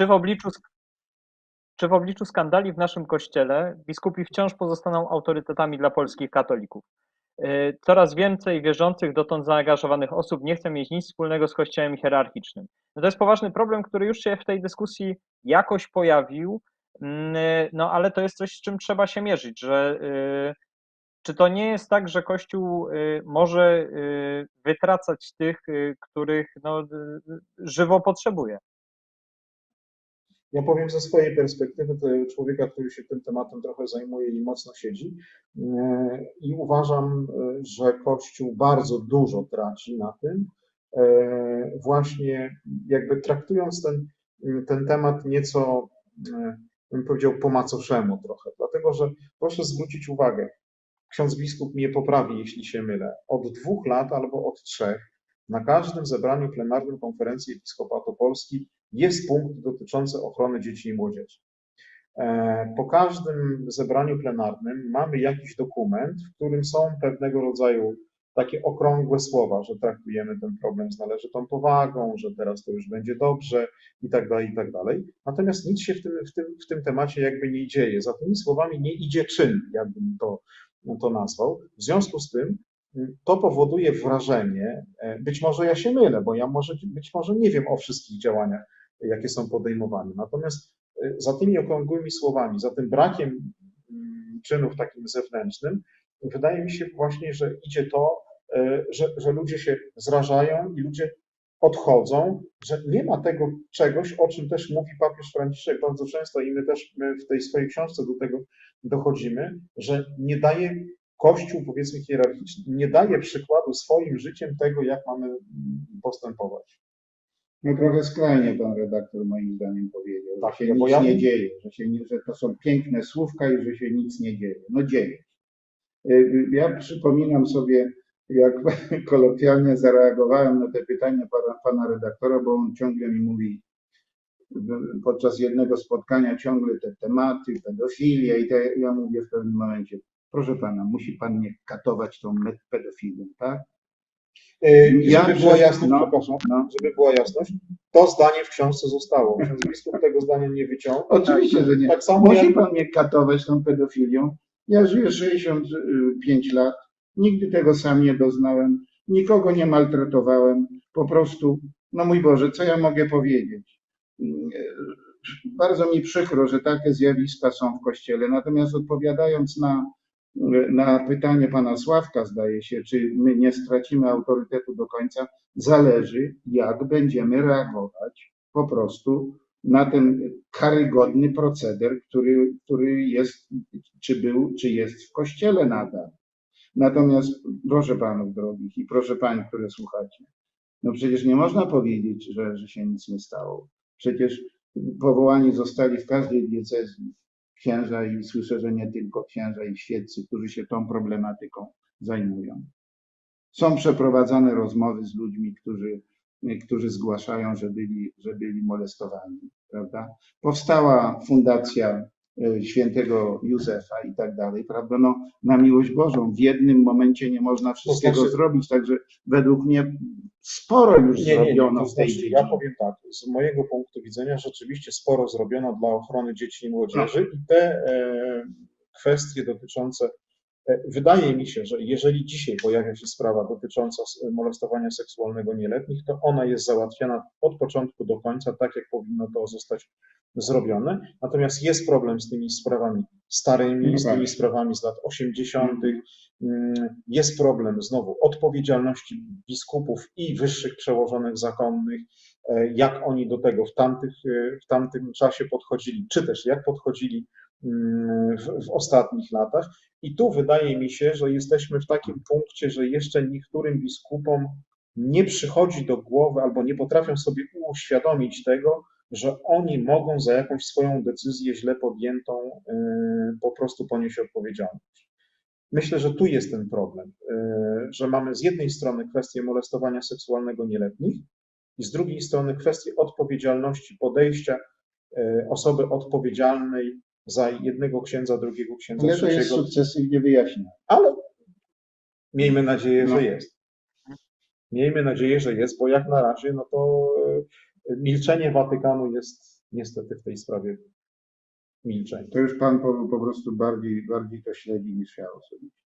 Czy w obliczu, czy w obliczu skandali w naszym kościele biskupi wciąż pozostaną autorytetami dla polskich katolików? Y, Coraz więcej wierzących, dotąd zaangażowanych osób nie chce mieć nic wspólnego z kościołem hierarchicznym. No to jest poważny problem, który już się w tej dyskusji jakoś pojawił, mm, y, no ale to jest coś, z czym trzeba się mierzyć, że y, czy to nie jest tak, że Kościół może wytracać tych, których no, żywo potrzebuje? Ja powiem ze swojej perspektywy, człowieka, który się tym tematem trochę zajmuje i mocno siedzi. E, I uważam, e, że Kościół bardzo dużo traci na tym, e, właśnie jakby traktując ten, ten temat nieco, bym powiedział, po macoszemu trochę. Dlatego, że proszę zwrócić uwagę, ksiądz biskup mnie poprawi, jeśli się mylę, od dwóch lat albo od trzech na każdym zebraniu plenarnym Konferencji Episkopatu Polski jest punkt dotyczący ochrony dzieci i młodzieży. E, Po każdym zebraniu plenarnym mamy jakiś dokument, w którym są pewnego rodzaju takie okrągłe słowa, że traktujemy ten problem z należytą powagą, że teraz to już będzie dobrze i tak dalej, i tak dalej. Natomiast nic się w tym, w tym, w tym temacie jakby nie dzieje. Za tymi słowami nie idzie czyn, jakbym to, to nazwał. W związku z tym to powoduje wrażenie, e, być może ja się mylę, bo ja może, być może nie wiem o wszystkich działaniach, jakie są podejmowane. Natomiast y, za tymi okrągłymi słowami, za tym brakiem mm, czynów takim zewnętrznym, wydaje mi się właśnie, że idzie to, y, że, że ludzie się zrażają i ludzie odchodzą, że nie ma tego czegoś, o czym też mówi papież Franciszek bardzo często i my też my w tej swojej książce do tego dochodzimy, że nie daje Kościół, powiedzmy hierarchiczny, nie daje przykładu swoim życiem tego, jak mamy postępować. No trochę skrajnie pan redaktor moim zdaniem powiedział, Tak, że się nic ja- nie dzieje, że, się nie, że to są piękne słówka i że się nic nie dzieje. No dzieje. się. Y, Ja przypominam sobie, jak kolokwialnie zareagowałem na te pytania pana, pana redaktora, bo on ciągle mi mówi podczas jednego spotkania ciągle te tematy, pedofilia i te, ja mówię w pewnym momencie, proszę pana, musi pan nie katować tą pedofilią, tak? Ja- Żeby była jasność, no, przepraszam, no. żeby była jasność, to zdanie w książce zostało. Ksiądz biskup tego zdania nie wyciął. Oczywiście, że nie. Tak samo Musi jak pan mnie katować tą pedofilią. Ja żyję 65 lat, nigdy tego sam nie doznałem, nikogo nie maltretowałem, po prostu, no mój Boże, co ja mogę powiedzieć? Bardzo mi przykro, że takie zjawiska są w Kościele, natomiast odpowiadając na, na pytanie pana Sławka, zdaje się, czy my nie stracimy autorytetu do końca, zależy, jak będziemy reagować po prostu na ten karygodny proceder, który, który jest, czy był, czy jest w kościele nadal. Natomiast proszę panów drogich i proszę pań, które słuchacie, no przecież nie można powiedzieć, że, że się nic nie stało. Przecież powołani zostali w każdej diecezji księża i słyszę, że nie tylko księża i świeccy, którzy się tą problematyką zajmują. Są przeprowadzane rozmowy z ludźmi, którzy, którzy zgłaszają, że byli, że byli molestowani, prawda? Powstała fundacja e, świętego Józefa i tak dalej, prawda? No, na miłość Bożą, w jednym momencie nie można wszystkiego znaczy- zrobić, także według mnie sporo już Nie, nie, nie, zrobiono to w tej znaczy, ja powiem tak, z mojego punktu widzenia rzeczywiście sporo zrobiono dla ochrony dzieci i młodzieży i te e, kwestie dotyczące, e, wydaje mi się, że jeżeli dzisiaj pojawia się sprawa dotycząca s- molestowania seksualnego nieletnich, to ona jest załatwiana od początku do końca, tak jak powinno to zostać zrobione. Natomiast jest problem z tymi sprawami starymi, No z tak. tymi sprawami z lat 80., Mm, jest problem znowu odpowiedzialności biskupów i wyższych przełożonych zakonnych, e, jak oni do tego w, tamtych, e, w tamtym czasie podchodzili, czy też jak podchodzili mm, w, w ostatnich latach. I tu wydaje mi się, że jesteśmy w takim punkcie, że jeszcze niektórym biskupom nie przychodzi do głowy albo nie potrafią sobie uświadomić tego, że oni mogą za jakąś swoją decyzję źle podjętą e, po prostu ponieść odpowiedzialność. Myślę, że tu jest ten problem, y, że mamy z jednej strony kwestię molestowania seksualnego nieletnich i z drugiej strony kwestię odpowiedzialności podejścia y, osoby odpowiedzialnej za jednego księdza, drugiego księdza, Ale to jest trzeciego, sukcesywnie wyjaśnione. ale miejmy nadzieję, No. że jest. Miejmy nadzieję, że jest, bo jak na razie, no to milczenie Watykanu jest niestety w tej sprawie milczenie. To już pan po, po prostu bardziej, bardziej to śledzi niż ja osobiście.